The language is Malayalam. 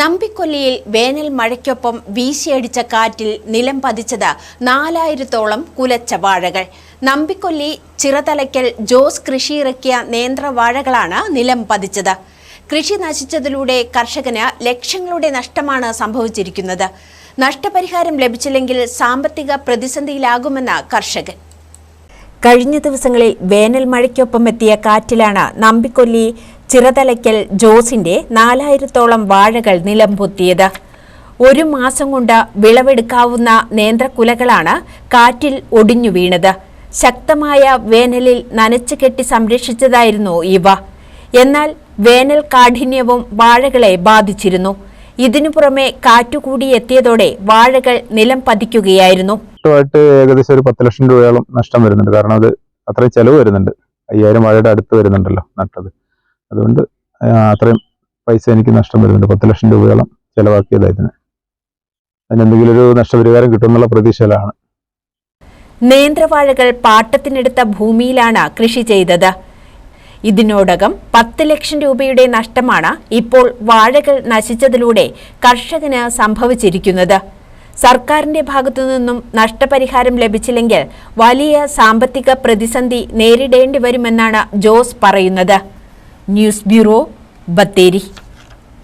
നമ്പിക്കൊല്ലിയിൽ വേനൽ മഴയ്ക്കൊപ്പം വീശിയടിച്ച കാറ്റിൽ നിലം പതിച്ചത് നാലായിരത്തോളം കുലച്ച വാഴകൾ. നമ്പിക്കൊല്ലി ചിറതലയ്ക്കൽ ജോസ് കൃഷിയിറക്കിയ നേന്ത്രവാഴകളാണ് നിലം പതിച്ചത്. കൃഷി നശിച്ചതിലൂടെ കർഷകന് ലക്ഷങ്ങളുടെ നഷ്ടമാണ് സംഭവിച്ചിരിക്കുന്നത്. നഷ്ടപരിഹാരം ലഭിച്ചില്ലെങ്കിൽ സാമ്പത്തിക പ്രതിസന്ധിയിലാകുമെന്ന് കർഷകൻ. കഴിഞ്ഞ ദിവസങ്ങളിൽ വേനൽ മഴയ്ക്കൊപ്പം എത്തിയ കാറ്റിലാണ് നമ്പിക്കൊല്ലി ചിറതലയ്ക്കൽ ജോസിന്റെ നാലായിരത്തോളം വാഴകൾ നിലംപൊത്തിയത് ഒരു മാസം കൊണ്ട് വിളവെടുക്കാവുന്ന നേന്ത്രക്കുലകളാണ് കാറ്റിൽ ഒടിഞ്ഞു വീണത്. ശക്തമായ വേനലിൽ നനച്ചു കെട്ടി സംരക്ഷിച്ചതായിരുന്നു ഇവ. എന്നാൽ വേനൽ കാഠിന്യവും വാഴകളെ ബാധിച്ചിരുന്നു. ഇതിനു പുറമെ കാറ്റുകൂടി എത്തിയതോടെ വാഴകൾ നിലം പതിക്കുകയായിരുന്നു. ഏകദേശം ഒരു പത്ത് ലക്ഷം രൂപയോളം നഷ്ടം വരുന്നുണ്ട്. കാരണം അത് അത്രയും ചെലവ് വരുന്നുണ്ട്. അയ്യായിരം വാഴയുടെ അടുത്ത് വരുന്നുണ്ടല്ലോ നട്ടത്. അതുകൊണ്ട് അത്രയും പൈസ എനിക്ക് നഷ്ടം വരുന്നുണ്ട്. പത്ത് ലക്ഷം രൂപയോളം ചെലവാക്കിയത് ഇതിന്. അതിനെന്തെങ്കിലും ഒരു നഷ്ടപരിഹാരം കിട്ടുമെന്നുള്ള പ്രതീക്ഷയിലാണ്. നേന്ത്രവാഴകൾ പാട്ടത്തിനെടുത്ത ഭൂമിയിലാണ് കൃഷി ചെയ്തത്. ഇതിനോടകം പത്ത് ലക്ഷം രൂപയുടെ നഷ്ടമാണ് ഇപ്പോൾ വാഴകൾ നശിച്ചതിലൂടെ കർഷകന് സംഭവിച്ചിരിക്കുന്നത്. സർക്കാരിന്റെ ഭാഗത്തു നിന്നും നഷ്ടപരിഹാരം ലഭിച്ചില്ലെങ്കിൽ വലിയ സാമ്പത്തിക പ്രതിസന്ധി നേരിടേണ്ടി വരുമെന്നാണ് ജോസ് പറയുന്നത്. News bureau Bathery